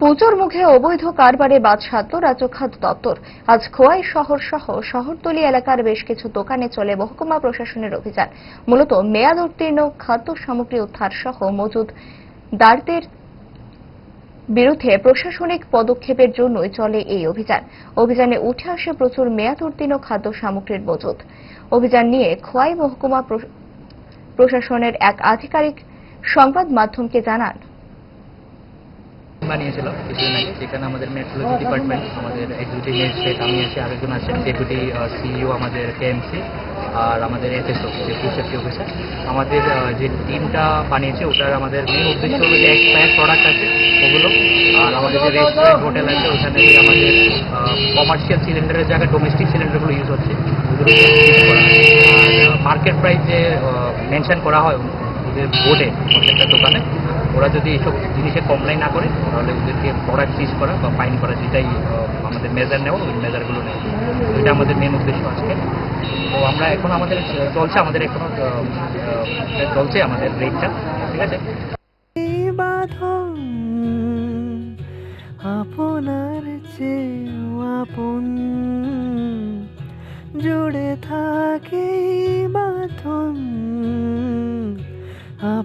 পুজোর মুখে অবৈধ কারবারে বাদ সাধল দপ্তর। আজ খোয়াই শহর সহ শহরতলি এলাকার বেশ কিছু দোকানে চলে মহকুমা প্রশাসনের অভিযান। মূলত মেয়াদ উত্তীর্ণ খাদ্য সামগ্রী উদ্ধার সহ মজুদ দারদের বিরুদ্ধে প্রশাসনিক পদক্ষেপের জন্যই চলে এই অভিযান। অভিযানে উঠে আসে প্রচুর মেয়াদ উত্তীর্ণ খাদ্য সামগ্রীর মজুদ। অভিযান নিয়ে খোয়াই মহকুমা প্র- প্রশাসনের এক আধিকারিক সংবাদ মাধ্যমকে জানান। বানিয়েছিল। কিছুদিন আগে যেখানে আমাদের মেট্রোলজি ডিপার্টমেন্ট, আমাদের এক্সিকিউটিভ ম্যাজিস্ট্রেট আমি আছি, আরেকজন আছেন ডেপুটি সিইও আমাদের কেএমসি আর আমাদের এফএসও যে ফুড সেফটি অফিসার আমাদের যে টিমটা বানিয়েছে, ওটার আমাদের মেন উদ্দেশ্য হলো যে এক্সপায়ার প্রোডাক্ট আছে, ওগুলো, আর আমাদের যে রেস্টুরেন্ট হোটেল আছে, ওখানে যে আমাদের কমার্শিয়াল সিলিন্ডারের জায়গায় ডোমেস্টিক সিলিন্ডারগুলো ইউজ হচ্ছে, ওগুলো মার্কেট প্রাইস যে মেনশন করা হয়, ওদের বোর্ডে প্রত্যেকটা দোকানে ওরা যদি এইসব জিনিসে কমপ্লেন না করে, তাহলে ওদেরকে প্রোডাক্ট সিজ করা বা ফাইন করা যেটাই আমাদের মেজার নেওয়া, ওই মেজারগুলো নেওয়া। এটা আমাদের মেন উদ্দেশ্য আজকে। তো আমরা এখন আমাদের, চলছে আমাদের এখনও চলছে আমাদের রেটটা ঠিক আছে? আপনার চেয়েও আপন। জুড়ে থাকে